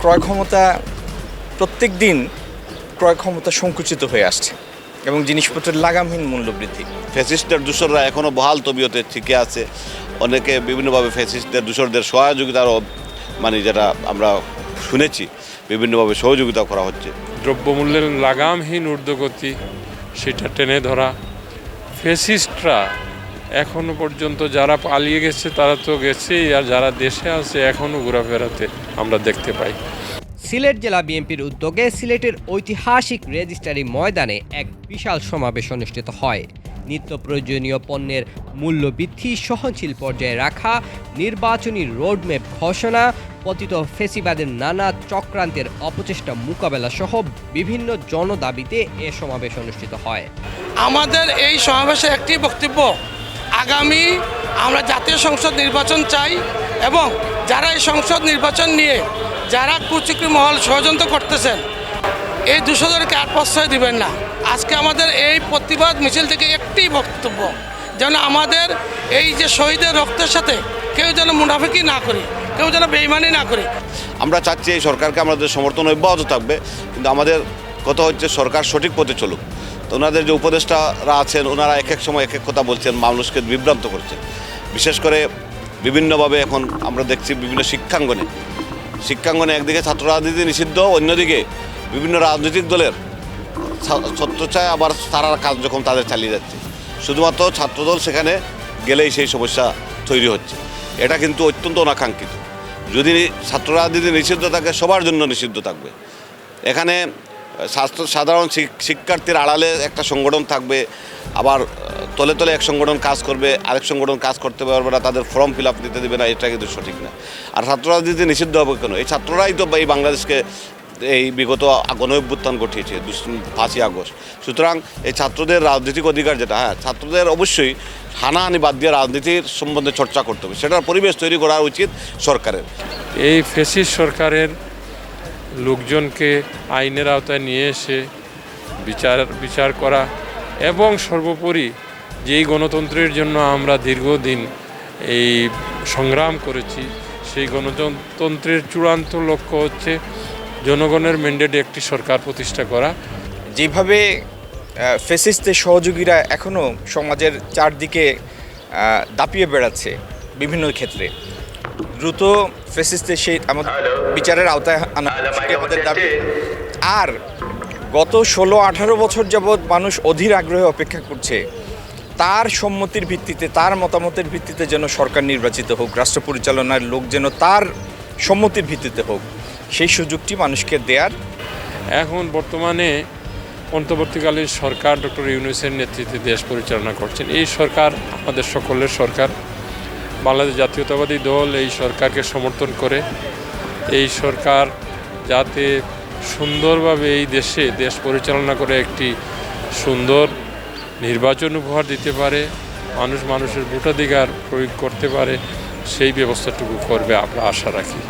ক্রয় ক্ষমতা প্রত্যেক দিন ক্রয় ক্ষমতা সংকুচিত হয়ে আসছে এবং জিনিসপত্রের লাগামহীন মূল্য বৃদ্ধি। ফ্যাসিস্টের দূষররা এখনও বহাল তবিয়তে ঠিকই আছে। অনেকে বিভিন্নভাবে ফ্যাসিস্টদের দূষরদের সহযোগিতারও মানে যেটা আমরা শুনেছি বিভিন্নভাবে সহযোগিতা করা হচ্ছে। দ্রব্যমূল্যের লাগামহীন ঊর্ধ্বগতি সেটা টেনে ধরা। ফেসিস্টরা এখনও পর্যন্ত যারা পালিয়ে গেছে তারা তো গেছেই আর যারা দেশে আছে এখনও ঘোরাফেরাতে। আমরা দেখতে পাই। সিলেট জেলা বিএনপির উদ্যোগে সিলেটের ঐতিহাসিক রেজিস্ট্রারি ময়দানে এক বিশাল সমাবেশ অনুষ্ঠিত হয়। নিত্য প্রয়োজনীয় পণ্যের মূল্য বৃদ্ধি সহনশীল পর্যায়ে রাখা নির্বাচনী রোডম্যাপ ঘোষণা পতিত ফেসিবাদের নানা চক্রান্তের অপচেষ্টা মোকাবেলা সহ বিভিন্ন জনদাবিতে এ সমাবেশ অনুষ্ঠিত হয়। আমাদের এই সমাবেশে একটি বক্তব্য আগামী আমরা জাতীয় সংসদ নির্বাচন চাই এবং যারা এই সংসদ নির্বাচন নিয়ে যারা কুচুকরি মহল ষড়যন্ত্র করতেছেন, এই দুশোজনকে আর প্রশ্রয় দিবেন না। আজকে আমাদের এই প্রতিবাদ মিছিল থেকে একটি বক্তব্য, যেন আমাদের এই যে শহীদের রক্তের সাথে কেউ যেন মুনাফিকি না করি, কেউ যেন বেইমানি না করি। আমরা চাচ্ছি এই সরকারকে আমাদের সমর্থন অব্যাহত থাকবে, কিন্তু আমাদের কথা হচ্ছে সরকার সঠিক পথে চলুক। ওনাদের যে উপদেষ্টারা আছেন, ওনারা এক এক সময় এক এক কথা বলছেন, মানুষকে বিভ্রান্ত করছেন। বিশেষ করে বিভিন্নভাবে এখন আমরা দেখছি বিভিন্ন শিক্ষাঙ্গনে। শিক্ষাঙ্গনে একদিকে ছাত্র রাজনীতি নিষিদ্ধ, অন্যদিকে বিভিন্ন রাজনৈতিক দলের ছত্রছায়া আবার তারা কার্যক্রম তাদের চালিয়ে যাচ্ছে। শুধুমাত্র ছাত্রদল সেখানে গেলেই সেই সমস্যা তৈরি হচ্ছে। এটা কিন্তু অত্যন্ত অনাকাঙ্ক্ষিত। যদি ছাত্র রাজনীতি নিষিদ্ধ থাকে, সবার জন্য নিষিদ্ধ থাকবে। এখানে ছাত্র সাধারণ শিক- শিক্ষার্থীর আড়ালে একটা সংগঠন থাকবে, আবার তলে তলে এক সংগঠন কাজ করবে, আরেক সংগঠন কাজ করতে পারবে না, তাদের ফর্ম ফিল আপ দিতে দেবে না এটা কিন্তু সঠিক না। আর ছাত্র রাজনীতি নিষিদ্ধ হবে কেন? এই ছাত্ররাই তো এই বাংলাদেশকে এই বিগত গণ অভ্যুত্থান ঘটিয়েছে পাঁচই আগস্ট। সুতরাং এই ছাত্রদের রাজনৈতিক অধিকার যেটা হ্যাঁ ছাত্রদের অবশ্যই হানাহানি বাদ দিয়ে রাজনীতির সম্বন্ধে চর্চা করতে হবে। সেটার পরিবেশ তৈরি করা উচিত সরকারের। এই ফেসিস সরকারের লোকজনকে আইনের আওতায় নিয়ে এসে বিচার বিচার করা এবং সর্বোপরি যেই গণতন্ত্রের জন্য আমরা দীর্ঘদিন এই সংগ্রাম করেছি সেই গণতন্ত্রের চূড়ান্ত লক্ষ্য হচ্ছে জনগণের ম্যান্ডেটে একটি সরকার প্রতিষ্ঠা করা। যেভাবে আহ, ফেসিস্টদের সহযোগীরা এখনও সমাজের চারদিকে দাপিয়ে বেড়াচ্ছে বিভিন্ন ক্ষেত্রে দ্রুত ফেসিস্টদের সেই আমাদের বিচারের আওতায় আনা সেটি আমাদের দাবি। আর গত ষোলো আঠারো বছর যাবৎ মানুষ অধীর আগ্রহে অপেক্ষা করছে। তার সম্মতির ভিত্তিতে তার মতামতের ভিত্তিতে যেন সরকার নির্বাচিত হোক রাষ্ট্র পরিচালনার লোক যেন তার সম্মতির ভিত্তিতে হোক সেই সুযোগটি মানুষকে দেয়ার। এখন বর্তমানে অন্তর্বর্তীকালীন সরকার ডক্টর ইউনুসের নেতৃত্বে দেশ পরিচালনা করছেন। এই সরকার আমাদের সকলের সরকার। বাংলাদেশ জাতীয়তাবাদী দল এই সরকারকে সমর্থন করে। এই সরকার যাতে সুন্দরভাবে এই দেশে দেশ পরিচালনা করে একটি সুন্দর নির্বাচন উপহার দিতে পারে, মানুষ মানুষের ভোটাধিকার প্রয়োগ করতে পারে, সেই ব্যবস্থাটুকু করবে আমরা আশা রাখি।